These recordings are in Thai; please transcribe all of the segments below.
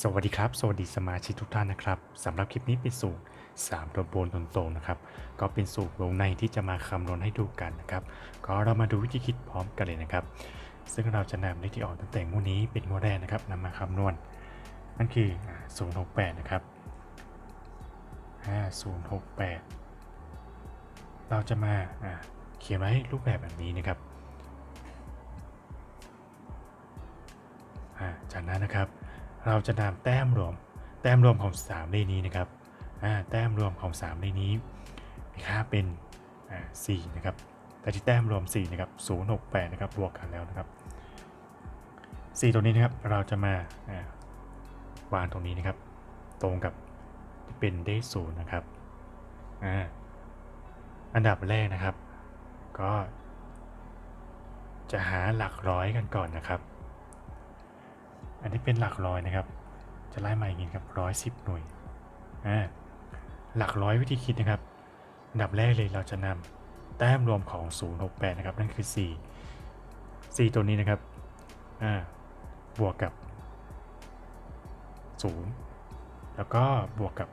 สวัสดีครับ สวัสดีสมาชิกทุกท่านนะครับสำหรับคลิปนี้เป็นสูตร3ตัวบนตรงๆนะครับ ก็เป็นสูตรวงในที่จะมาคำนวณให้ดูกันนะครับ ก็เรามาดูวิธีคิดพร้อมกันเลยนะครับ ซึ่งเราจะนำเลขที่ออกตั้งแต่งวดนี้เป็นงวดแรกนะครับนำมาคำนวณ นั่นคือ 068 นะครับอ่า068 เราจะมาเขียนไว้รูปแบบแบบนี้นะครับจากนั้นนะครับ เราจะนำแต้มรวม แต้มรวมของ3เลขนี้นะครับแต้มรวมของ3เลขนี้มีค่าเป็นอ่า4นะครับแต่ที่แต้มรวม4นะครับ068นะครับบวกกันแล้วนะครับ4ตัวนี้นะครับเราจะมาวางตรงนี้นะครับ ตรงกับที่เป็นเลขศูนย์นะครับอันดับแรกนะครับ ก็ จะหาหลักร้อยกันก่อนนะครับ อันนี้เป็นหลักร้อยนะครับ จะไล่มาอย่างนี้ครับร้อยสิบหน่วยอ่าหลักร้อยวิธีคิดนะครับอันดับแรกเลยเราจะนำแต้มรวมของ 068 นะครับ นั่นคือ 4 4 ตัวนี้นะครับอ่าบวกกับ 0 แล้วก็บวกกับ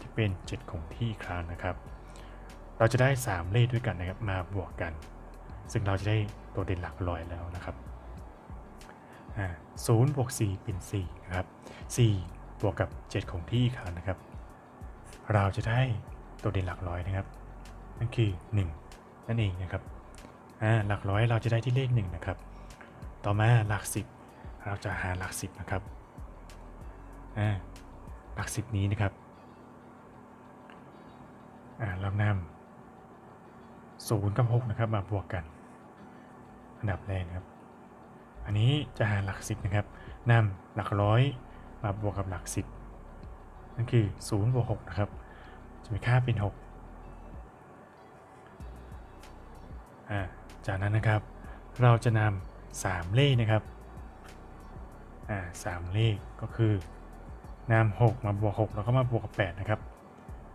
ที่เป็น7ของที่อีกครั้งนะครับ เราจะได้ 3 เลขด้วยกันนะครับมาบวกกัน ซึ่งเราจะได้ตัวเด่นหลักร้อยแล้วนะครับ ศูนย์บวกสี่เป็นสี่นะครับสี่บวกกับ7ของที่ครั้งนะครับ เราจะได้ตัวเด่นหลักร้อยนะครับ นั่นคือ1นั่นเองนะครับหลักร้อยเราจะได้ที่เลข1นะครับ ต่อมาหลัก10เราจะหาหลัก10นะครับหลัก10นี้นะครับเรานำศูนย์กับ6นะครับมาบวกกัน อันดับแรกนะครับ อันนี้จะหาหลักสิบนะครับนำหลักร้อยมาบวกกับหลักสิบนั่นคือ0บวก6นะครับ จะมีค่าเป็น6อ่าจากนั้นนะครับ เราจะนำ3เลขนะครับอ่าสามเลขก็คือนำ6มาบวก6แล้วก็มาบวกกับ8นะครับ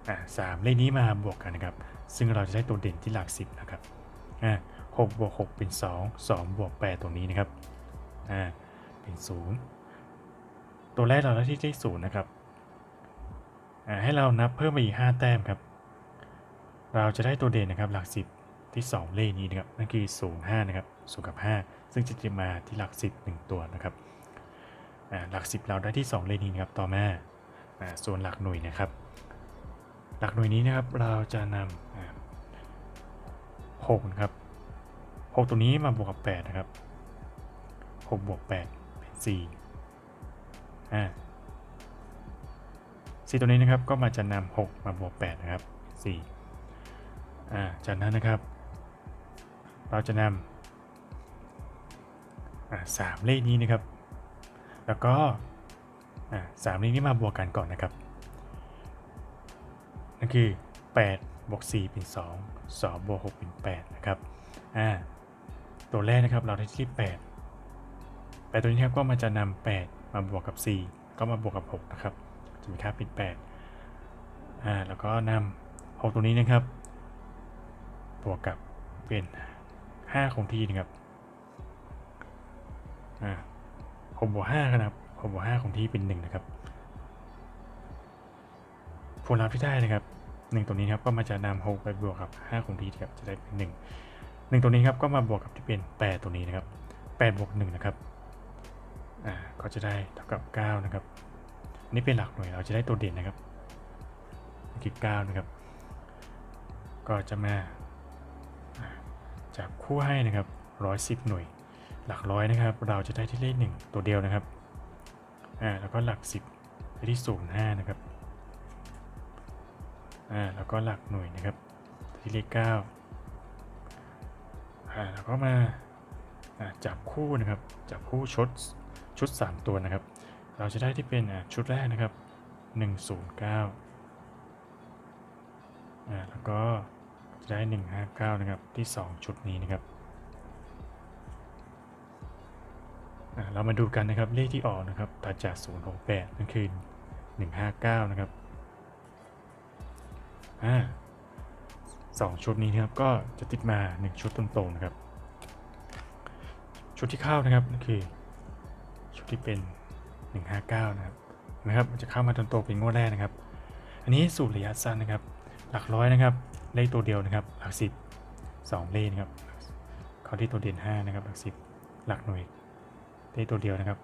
อ่าสามเลขนี้มาบวกกันนะครับ ซึ่งเราจะได้ตัวเด่นที่หลัก 10 นะครับอ่าหกบวก6เป็น 2 2 บวก 8 ตรงนี้นะครับ อ่าเป็นศูนย์ตัวแรกเราได้ที่เลขศูนย์นะครับอ่าให้เรานับเพิ่มไปอีก5แต้มครับ เราจะได้ตัวเด่นนะครับหลัก10ที่ 2 เลขนี้นะครับนั่นคือ0 5นะครับ0กับ 5 ซึ่งจะมาที่หลัก10 1ตัวนะครับอ่าหลัก10เราได้ที่ 2 เลขนี้นะครับต่อมาอ่าส่วนหลักหน่วยนะครับ หลักหน่วยนี้นะครับเราจะนำอ่า6ครับ6ตัวนี้มาบวกกับ8นะครับ 6บวก8เป็น4อ่า4ตัวนี้นะครับก็มาจะนำ6มาบวก8นะครับ4อ่าจากนั้นนะครับ เราจะนำอ่าสามเลขนี้นะครับ แล้วก็อ่าสามเลขนี้มาบวกกันก่อนนะครับนั่นคือ8บวก4เป็น 2 2บวก6เป็น8นะครับอ่าตัวแรกนะครับเราได้ที่ 8 8 ตัวนี้ครับก็มาจะนำ8มาบวกกับ 4 ก็มาบวกกับ 6 นะครับจะมีค่าเป็น8อ่าแล้วก็นำ6ตัวนี้นะครับ บวกกับเป็น 5 คงที่นะครับอ่า6บวก5นะครับ6บวก5คงที่เป็น 1 นะครับผลลัพธ์ที่ได้นะครับ 1 ตัวนี้ครับก็มาจะนำ6ไปบวกกับ 5 คงที่ครับจะได้เป็น 1 1 ตัวนี้ครับก็มาบวกกับที่เป็น 8 ตัวนี้นะครับ8บวก1นะครับ อ่าก็จะได้เท่ากับ 9 นะครับอันนี้เป็นหลักหน่วยเราจะได้ตัวเด่นนะครับคือ9นะครับ ก็จะมาอ่าจับคู่ให้นะครับ110 หน่วย หลักร้อยนะครับ เราจะได้ที่เลข 1 ตัวเดียวนะครับอ่าแล้วก็หลัก 10ได้ที่0 5นะครับอ่าแล้วก็หลักหน่วยนะครับที่เลข9อ่าแล้วก็มาจับคู่นะครับ จับคู่ชด ชุด 3 ตัวนะครับ เราจะได้ที่เป็นชุดแรกนะครับ 109อ่าแล้วก็จะได้ 159 นะครับ ที่ 2 ชุดนี้นะครับเรามาดูกันนะครับเลขที่ออกนะครับตัดจาก 068 นั่นคือ 159 นะครับอ่าสองชุดนี้นะครับก็จะติดมา 1 ชุดตรงๆนะครับ ชุดที่เข้านะครับนั่นคือ ชุดที่เป็น 159 นะครับนะครับจะเข้ามาตรงๆเป็นงวดแรกนะครับ อันนี้สูตรระยะสั้นนะครับ หลักร้อยนะครับ เลขตัวเดียวนะครับ หลักสิบสองเลขนะครับเข้าที่ตัวเด่นห้านะครับ หลักสิบหลักหน่วยเลขตัวเดียวนะครับ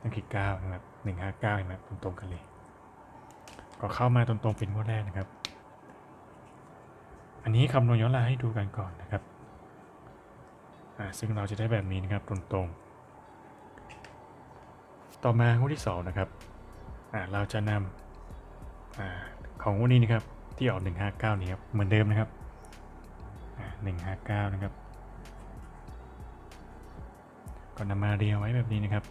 นั่นคือเก้านะครับหนึ่งห้าเก้าเห็นไหมตรงๆกันเลย ก็เข้ามาตรงๆเป็นงวดแรกนะครับ อันนี้คำนวณย้อนหลังให้ดูกันก่อนนะครับซึ่งเราจะได้แบบนี้นะครับตรงๆ ต่อมางวดที่สองนะครับเราจะนำอของงวดนี้นะครับที่ออก 159 นี้ครับเหมือนเดิมนะครับ159 นะครับก็นำมาเรียงไว้แบบนี้นะครับ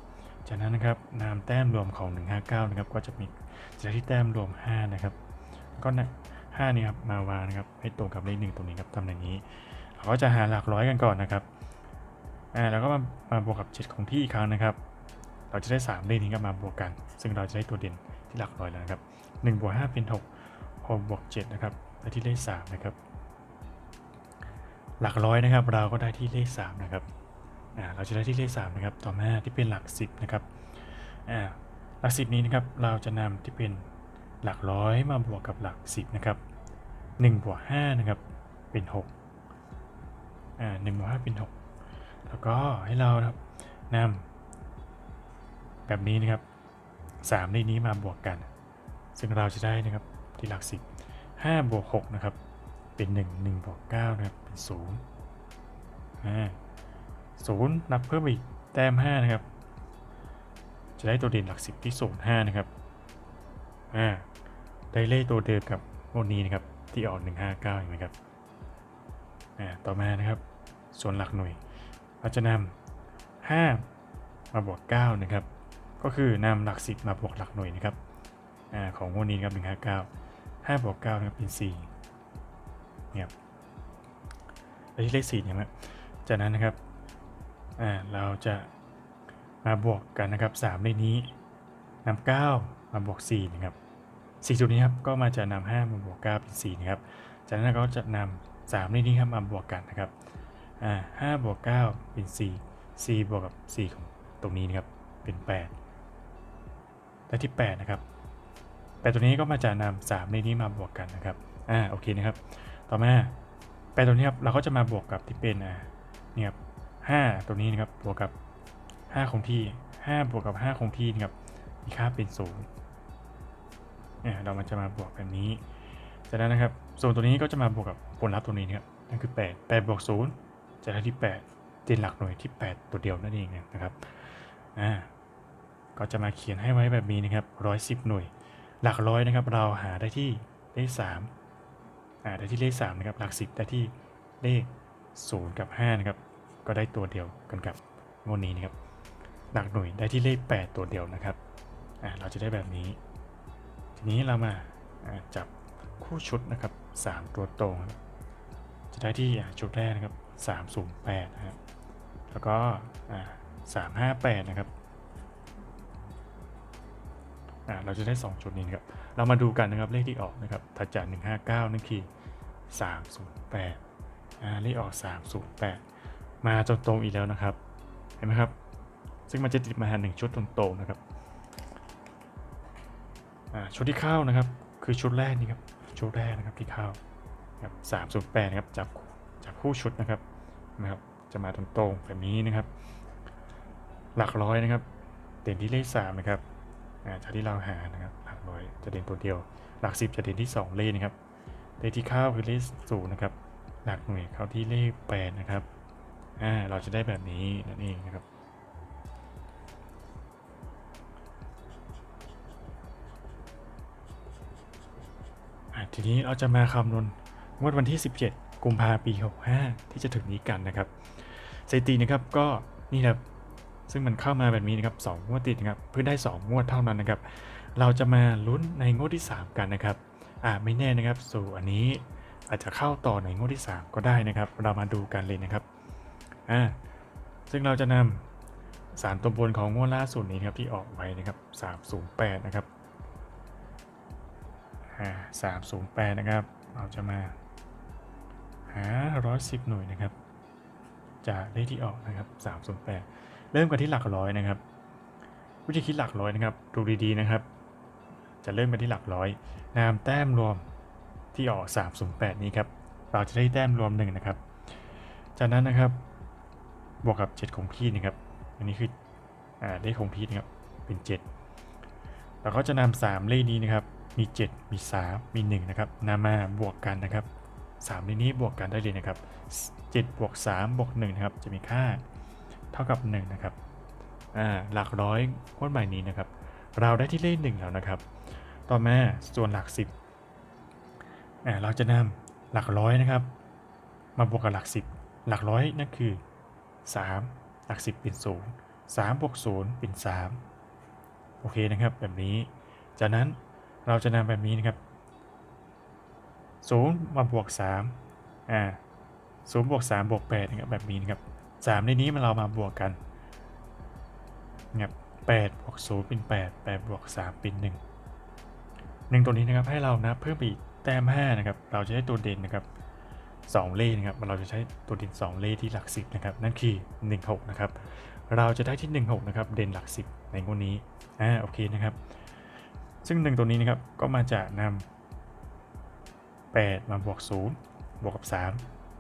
จากนั้นนะครับนามแต้มรวมของ 159 นะครับ ก็จะมีจะได้ที่แต้มรวม 5 นะครับ ก็นะ5นี่ครับมาวางนะครับให้ตรงกับเลขหนึ่งตรงนี้ครับทำอย่างนี้เราก็จะหาหลักร้อยกันก่อนนะครับอ่าแล้วก็มามาบวกกับ 7 ของที่อีกครั้งนะครับ เราจะได้ 3 เลขนี้ก็มาบวกกัน ซึ่งเราจะได้ตัวเด่นที่หลักร้อยแล้วนะครับ1บวก5เป็น 6 6บวก7นะครับได้ที่เลข3นะครับ หลักร้อยนะครับ เราก็ได้ที่เลข3นะครับอ่าเราจะได้ที่เลข3นะครับต่อมาที่เป็นหลัก 10นะครับอ่าหลัก 10 นี้นะครับเราจะนำที่เป็นหลักร้อยมาบวกกับหลัก 10นะครับ1บวก5นะครับเป็น6อ่า1บวก5เป็น 6 แล้วก็ให้เราครับนำ แบบนี้นะครับ3เลขนี้มาบวกกัน ซึ่งเราจะได้นะครับที่หลัก 10 5บวก6นะครับเป็น 1 1บวก9นะครับเป็น0อ่าศูนย์นับเพิ่มอีกแต้ม5นะครับ จะได้ตัวเด่นหลัก 10 ที่0 5นะครับอ่าได้เลขตัวเดิมกับงวดนี้นะครับที่ออก159เห็นไหมครับอ่าต่อมานะครับ ส่วนหลักหน่วยเราจะนำ5มาบวก9นะครับ ก็คือนำหลัก 10 มาบวกหลักหน่วยนะครับอของงวดนี้ครับ159 5บวก9นะครับเป็น4เนี่ยครับแล้วที่เลข4เนี่ยครับจากนั้นนะครับอ่าเราจะมาบวกกันนะครับ3เลขนี้นำ9มาบวก4นะครับ4จุดนี้ครับก็มาจะนำ5มาบวก9เป็น4นะครับจากนั้นก็จะนำ3เลขนี้ครับมาบวกกันนะครับอ่า5บวก9เป็น4 4บวกกับ4ของตรงนี้นะครับเป็น 8 ได้ที่ 8 นะครับแปดตัวนี้ก็มาจากนำสามในนี้มาบวกกันนะครับอ่าโอเคนะครับ ต่อมาแปดตัวนี้ครับเราก็จะมาบวกกับที่เป็นอ่าเนี่ยครับห้าตัวนี้นะครับบวกกับห้าคงที่ห้าบวกกับห้าคงที่นะครับมีค่าเป็นศูนย์เนี่ยเรามันจะมาบวกแบบนี้จากนั้นนะครับส่วนตัวนี้ก็จะมาบวกกับผลลัพธ์ตัวนี้นะครับนั่นคือ 8 8 บวก 0 จะได้ที่ 8เด่นหลักหน่วยที่ 8 ตัวเดียวนั่นเองนะครับอ่า ก็จะมาเขียนให้ไว้แบบนี้นะครับ110หน่วย หลักร้อยนะครับ เราหาได้ที่เลข3อ่าได้ที่เลข3นะครับ หลัก10ได้ที่เลข0กับ5นะครับ ก็ได้ตัวเดียวกันกับงวดนี้นะครับ หลักหน่วยได้ที่เลข8ตัวเดียวนะครับอ่าเราจะได้แบบนี้ ทีนี้เรามาจับคู่ชุดนะครับ3ตัวตรงจะได้ที่ชุดแรกนะครับ308นะครับ แล้วก็อ่า358 นะครับ อ่าเราจะได้2จุดนี้นะครับ เรามาดูกันนะครับเลขที่ออกนะครับถัดจาก159 นั่นคือ308อ่าเลขออก 308 มาจนตรงอีกแล้วนะครับ เห็นไหมครับ ซึ่งมันจะติดมาหนึ่งชุดตรงๆนะครับอ่าชุดที่เข้านะครับ คือชุดแรกนี่ครับชุดแรกนะครับที่เข้าครับ308นะครับจับจับคู่ชุดนะครับนะครับ จะมาตรงๆแบบนี้นะครับ หลักร้อยนะครับเด่นที่เลข3นะครับ จากที่เราหานะครับหลักร้อยจะเด่นตัวเดียว หลักสิบจะเด่นที่ 2 เลขนะครับเลขที่เข้าคือเลขศูนย์นะครับ หลักหน่วยเข้าที่เลข8นะครับอ่าเราจะได้แบบนี้นั่นเองนะครับอ่าทีนี้เราจะมาคำนวณงวดวันที่ 17 กุมภาพันธ์ปี 65 ที่จะถึงนี้กันนะครับสถิตินะครับก็นี่ครับ ซึ่งมันเข้ามาแบบนี้นะครับ2งวดติดนะครับเพื่อได้ 2 งวดเท่านั้นนะครับ เราจะมาลุ้นในงวดที่ 3 กันนะครับอ่าไม่แน่นะครับสู่อันนี้อาจจะเข้าต่อในงวดที่ 3 ก็ได้นะครับ เรามาดูกันเลยนะครับอ่าซึ่งเราจะนำสารตัวบนของงวดล่าสุดนี้นะครับที่ออกไว้นะครับ 308 นะครับอ่า308 นะครับ เราจะมาหา110 หน่วยนะครับ จากเลขที่ออกนะครับ 308 เริ่มกันที่หลักร้อยนะครับ วิธีคิดหลักร้อยนะครับ ดูดีๆนะครับ จะเริ่มกันที่หลักร้อยนามแต้มรวมที่ออก308 นี้ครับ เราจะได้แต้มรวมหนึ่งนะครับ จากนั้นนะครับ บวกกับ 7 คงที่นะครับ อันนี้คืออ่าได้คงที่นะครับ เป็น7เราก็จะนำ3เลขนี้นะครับ มี 7 มี 3 มี 1 นะครับนำมาบวกกันนะครับ3เลขนี้บวกกันได้เลยนะครับ 7 บวก 3 บวก1นะครับ จะมีค่า เท่ากับ 1 นะครับหลักร้อยงวดใหม่นี้นะครับ เราได้ที่เลข1แล้วนะครับ ต่อมาส่วนหลัก 10 เราจะนำหลักร้อยนะครับ มาบวกกับหลัก 10 หลักร้อยนั่นคือ 3 หลัก 10 เป็น0 3บวก0เป็น 3 โอเคนะครับแบบนี้ จากนั้นเราจะนำแบบนี้นะครับ0มาบวก3อ่า0บวก3บวก8นะครับแบบนี้นะครับ 3 ในนี้มันเรามาบวกกันนะครับ8บวก0เป็น8 8บวก3เป็น1 1ตัวนี้นะครับให้เรานะเพิ่มไปอีกแต้ม5นะครับ เราจะได้ตัวเด่นนะครับ2เลขนะครับเราจะใช้ตัวเด่น2เลขที่หลัก10นะครับ นั่นคือ16นะครับ เราจะได้ที่16นะครับ เด่นหลัก10ในงวดนี้อ่าโอเคนะครับ ซึ่ง1ตัวนี้นะครับก็มาจากนำ8มาบวก0บวกกับ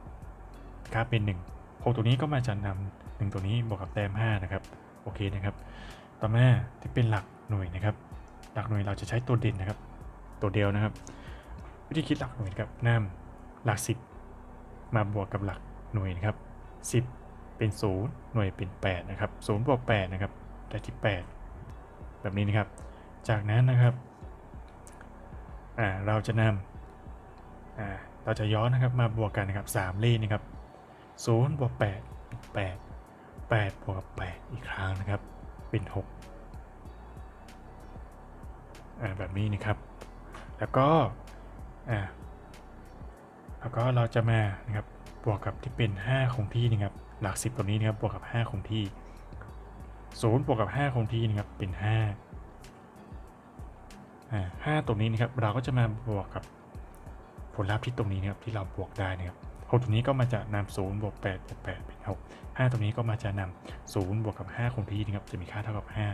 3ค่าเป็น1 6ตัวนี้ก็มาจากนำ1ตัวนี้บวกกับแต้ม5นะครับโอเคนะครับ ต่อมาที่เป็นหลักหน่วยนะครับ หลักหน่วยเราจะใช้ตัวเด่นนะครับ ตัวเดียวนะครับ วิธีคิดหลักหน่วยครับนำหลัก 10 มาบวกกับหลักหน่วยนะครับ 10 เป็น 0 หน่วยเป็น 8 นะครับ0บวก8นะครับได้ที่ 8 แบบนี้นะครับ จากนั้นนะครับเราจะนำเราจะย้อนนะครับมาบวกกันนะครับ3เลขนะครับ 0บวก8เป็น8 8บวกกับ8อีกครั้งนะครับ เป็น6อ่าแบบนี้นะครับ แล้วก็อ่าแล้วก็เราจะมานะครับบวกกับที่เป็น 5 คงที่นะครับ หลัก 10 ตัวนี้นะครับบวกกับ 5 คงที่0บวกกับ 5 คงที่นะครับเป็น5อ่าห้าตรงนี้นะครับเราก็จะมาบวกกับผลลัพธ์ที่ตรงนี้นะครับที่เราบวกได้นะครับ หกตรงนี้ก็มาจากนำศูนย์บวกแปดบวกแปดเป็นหกห้าตรงนี้ก็มาจากนำศูนย์บวกกับห้าคงที่นะครับจะมีค่าเท่ากับห้า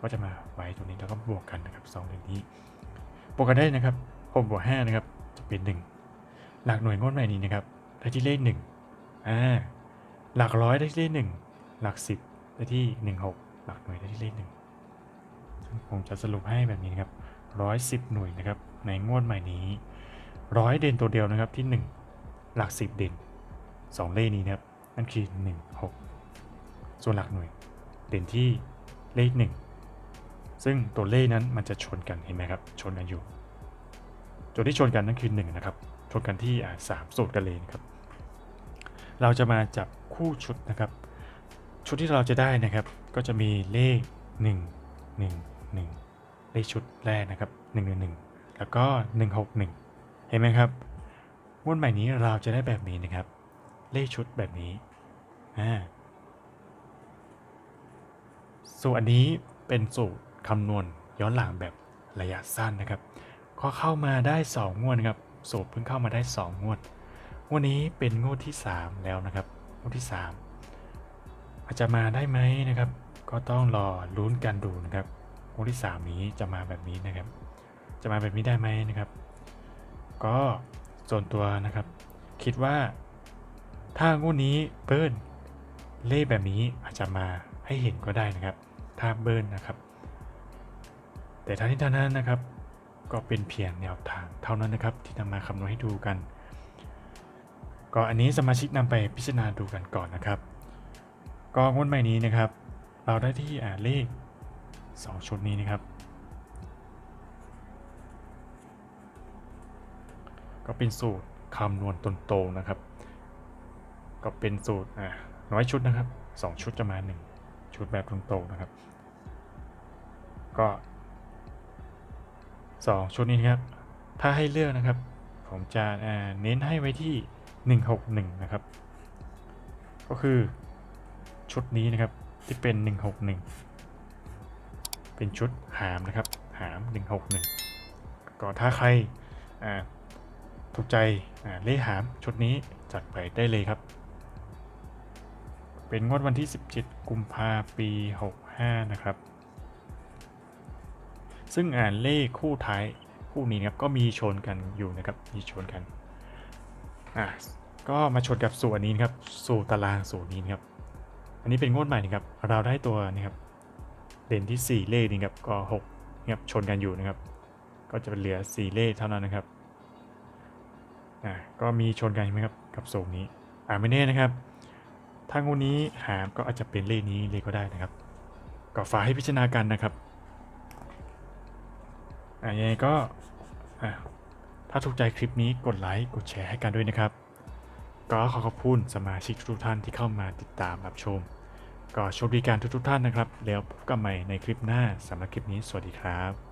ก็จะมาไว้ตรงนี้แล้วก็บวกกันนะครับสองตรงนี้บวกกันได้นะครับหกบวกห้านะครับจะเป็นหนึ่งหลักหน่วยงวดใหม่นี้นะครับได้ที่เลขหนึ่งอ่าหลักร้อยได้ที่เลขหนึ่งหลักสิบได้ที่หนึ่งหลักหน่วยได้ที่เลขหนึ่งซึ่งผมจะสรุปให้แบบนี้นะครับร้อยสิบหน่วยนะครับในงวดใหม่นี้ร้อยเด่นตัวเดียวนะครับที่หนึ่ง หลักสิบเด่นสองเลขนี้นะครับนั่นคือหนึ่งหกส่วนหลักหน่วย เด่นที่เลขหนึ่งซึ่งตัวเลขนั้นมันจะชนกันเห็นไหมครับ ชนกันอยู่จุดที่ชนกันนั่นคือหนึ่งนะครับ ชนกันที่สามสูตรกันเลยครับ เราจะมาจับคู่ชุดนะครับ ชุดที่เราจะได้นะครับ ก็จะมีเลข 1 1 1 เลขชุดแรกนะครับ 1 1 1 แล้วก็ 161 เห็นไหมครับ งวดใหม่นี้เราจะได้แบบนี้นะครับ เลขชุดแบบนี้อ่าส่วนอันนี้เป็นสูตรคำนวณย้อนหลังแบบระยะสั้นนะครับ ก็เข้ามาได้ 2 งวดนะครับ สูตรเพิ่งเข้ามาได้ 2 งวด งวดนี้เป็นงวดที่ 3 แล้วนะครับ งวดที่ 3 อาจจะมาได้ไหมนะครับ ก็ต้องรอลุ้นกันดูนะครับ งวดที่ 3 นี้จะมาแบบนี้นะครับ จะมาแบบนี้ได้ไหมนะครับ ก็ ส่วนตัวนะครับ คิดว่าถ้างวดนี้เบิ้ลเลขแบบนี้อาจจะมาให้เห็นก็ได้นะครับ ถ้าเบิ้ลนนะครับ แต่ทั้งนี้ทั้งนั้นนะครับ ก็เป็นเพียงแนวทางเท่านั้นนะครับ ที่นำมาคำนวณให้ดูกัน ก็อันนี้สมาชิกนำไปพิจารณาดูกันก่อนนะครับ ก็งวดใหม่นี้นะครับ เราได้ที่อ่าเลข 2 ชุดนี้นะครับ ก็เป็นสูตรคำนวณตนโตนะครับ ก็เป็นสูตรอ่าน้อยชุดนะครับ 2 ชุดจะมา 1 ชุดแบบตรงโตนะครับ ก็ 2 ชุดนี้นะครับ ถ้าให้เลือกนะครับ ผมจะเน้นให้ไว้ที่ 161 นะครับ ก็คือชุดนี้นะครับที่เป็น 161 เป็นชุดหามนะครับ หาม 161 ก็ถ้าใครอ่า ถูกใจเลขหามชุดนี้จัดไปได้เลยครับ เป็นงวดวันที่ 17 กุมภาปี 65 นะครับ ซึ่งอ่านเลขคู่ท้ายคู่นี้นะครับก็มีชนกันอยู่นะครับมีชนกันอะก็มาชนกับส่วนนี้นครับ สู่ตารางส่วนนี้นครับ อันนี้เป็นงวดใหม่นะครับ เราได้ตัวนะครับ เด่นที่ 4 เลขนี่ครับก็6นะครับชนกันอยู่นะครับ ก็จะเป็นเหลือ 4 เลขเท่านั้นนะครับ อะก็มีชนกันใช่ไหมครับกับสูงนี้อ่าไม่แน่นะครับทางวดนี้หามก็อาจจะเป็นเลขนี้เลยก็ได้นะครับก็ฝากให้พิจารณากันนะครับอะยังไงก็อะถ้าถูกใจคลิปนี้กดไลค์กดแชร์ให้กันด้วยนะครับ ก็ขอขอบคุณสมาชิกทุกท่านที่เข้ามาติดตามรับชม ก็โชคดีการทุกๆท่านนะครับ แล้วพบกันใหม่ในคลิปหน้าสำหรับคลิปนี้สวัสดีครับ